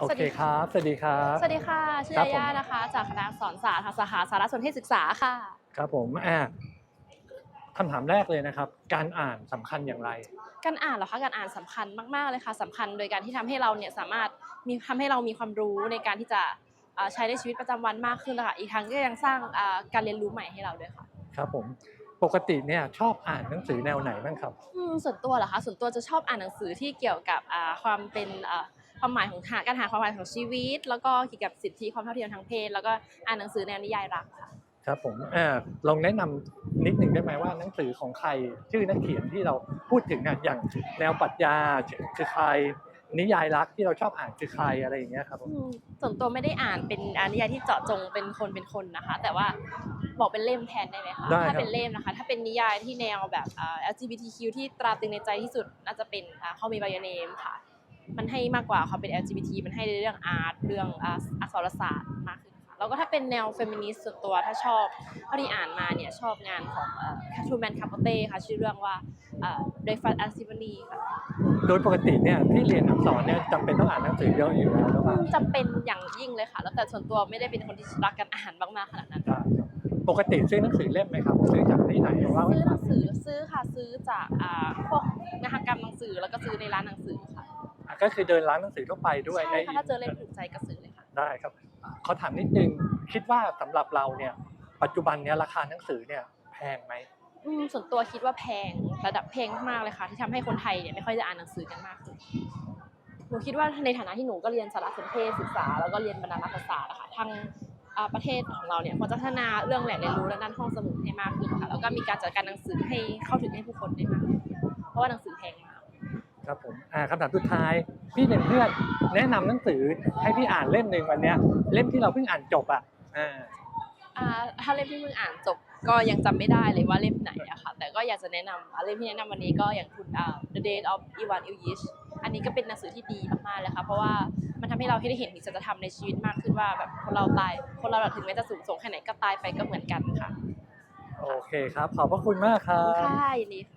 โอเคครับ สวัสดีครับ สวัสดีค่ะ ชื่อครับยาผมย่านะคะ จากคณะอักษรศาสตร์ค่ะสาขาสารสนเทศศึกษาค่ะ ครับผมอ่าคำถามแรกเลยนะครับ การอ่านสำคัญอย่างไร การอ่านเหรอคะ การอ่านสำคัญมากๆเลยค่ะสำคัญโดยการที่ทำให้เราเนี่ยสามารถมีทำให้เรามีความรู้ในการที่จะอ่าใช้ในชีวิตประจำวันมากขึ้นนะคะอีกทั้งก็ยังสร้างอ่าการเรียนรู้ใหม่ให้เราด้วยค่ะ ครับผมปกติเนี่ยชอบอ่านหนังสือแนวไหนบ้างครับอืมส่วนตัวเหรอคะส่วนตัวจะชอบอ่านหนังสือที่เกี่ยวกับอ่าความเป็นอ่า ความหมายของหาการหาความหมายของชีวิต แล้วก็เกี่ยวกับสิทธิความเท่าเทียมทางเพศ แล้วก็อ่านหนังสือแนวนิยายรักค่ะครับผมอ่าลองแนะนำนิดหนึ่งได้ไหมว่าหนังสือของใครชื่อนักเขียนที่เราพูดถึงอะอย่างแนวปรัชญาคือใครนิยายรักที่เราชอบอ่านคือใครอะไรอย่างเงี้ยครับผมอืมส่วนตัวไม่ได้อ่านเป็นอ่านนิยายที่เจาะจงเป็นคนเป็นคนนะคะ แต่ว่าบอกเป็นเล่มแทนได้ไหมคะได้คถ้ารับเป็นเล่มนะคะ ถ้าเป็นนิยายที่แนวแบบอ่า LGBTQ ที่ตราตรึงในใจที่สุดน่าจะเป็นอ่า Call Me by Your Name ค่ะ มันให้มากกว่าความเป็น LGBT มันให้ในเรื่องอาร์ตเรื่องอ่าอักษรศาสตร์มากขึ้นค่ะแล้วก็ถ้าเป็นแนวเฟมินิสต์ส่วนตัวถ้าชอบเท่าที่อ่านมาเนี่ยชอบงานของคาทูแมนคาโปเต้ค่ะชื่อเรื่องว่าเดฟัสแอนซิวนีค่ะโดยปกติเนี่ยที่เรียนอักษรเนี่ยจำเป็นต้องอ่านหนังสือเยอะอยู่แล้วหรือเปล่าจำเป็นอย่างยิ่งเลยค่ะ แล้วแต่ส่วนตัวไม่ได้เป็นคนที่รักการอ่านมากๆขนาดนั้นได้ครับปกติซื้อหนังสือเล่มไหมครับซื้อจากที่ไหนหรือว่าซื้อหนังสือซื้อค่ะซื้อจากอ่าพวกมหกรรมหนังสือแล้วก็ซื้อในร้านหนังสือค่ะอะ ก็คือเดินร้านหนังสือทั่วไปด้วยใช่ค่ะถ้าเจอเล่มถูกใจก็ซื้อเลยค่ะได้ครับเขาถามนิดนึงคิดว่าสำหรับเราเนี่ย ปัจจุบันเนี่ยราคาหนังสือเนี่ยแพงไหมอืมส่วนตัวคิดว่าแพงระดับแพงมากๆเลยค่ะ ที่ทำให้คนไทยเนี่ยไม่ค่อยจะอ่านหนังสือกันมากขึ้นหนูคิดว่าในฐานะที่หนูก็เรียนสารสนเทศศึกษา แล้วก็เรียนบรรณารัฐศาสตร์อะค่ะทางอ่าประเทศของเราเนี่ยควรจะพัฒนาเรื่องแหล่งเรียนรู้และด้านห้องสมุดให้มากขึ้นค่ะแล้วก็มีการจัดการหนังสือให้เข้าถึงให้ผู้คนได้มากขึ้นเพราะว่าหนังสือแพงมาก ครับผมอ่าคำถามสุดท้ายพี่เป็นเพื่อนแนะนำหนังสือให้พี่อ่านเล่มหนึ่งวันเนี้ยเล่มที่เราเพิ่งอ่านจบอะอ่าอ่าถ้าเล่มที่มึงอ่านจบก็ยังจำไม่ได้เลยว่าเล่มไหนอะค่ะแต่ก็อยากจะแนะนำอ่าเล่มที่แนะนำวันนี้ก็อย่างคุณอ่า The Date of Ivan Ilyich อันนี้ก็เป็นหนังสือที่ดีมากๆเลยค่ะเพราะว่ามันทำให้เราให้ได้เห็นถึงสัจธรรมในชีวิตมากขึ้นว่าแบบคนเราตายคนเราถึงแม้จะสูงส่งแค่ไหนก็ตายไปก็เหมือนกันค่ะโอเคครับ ขอบพระคุณมากคขรัอบคุณบค่ะยินดีค่ะ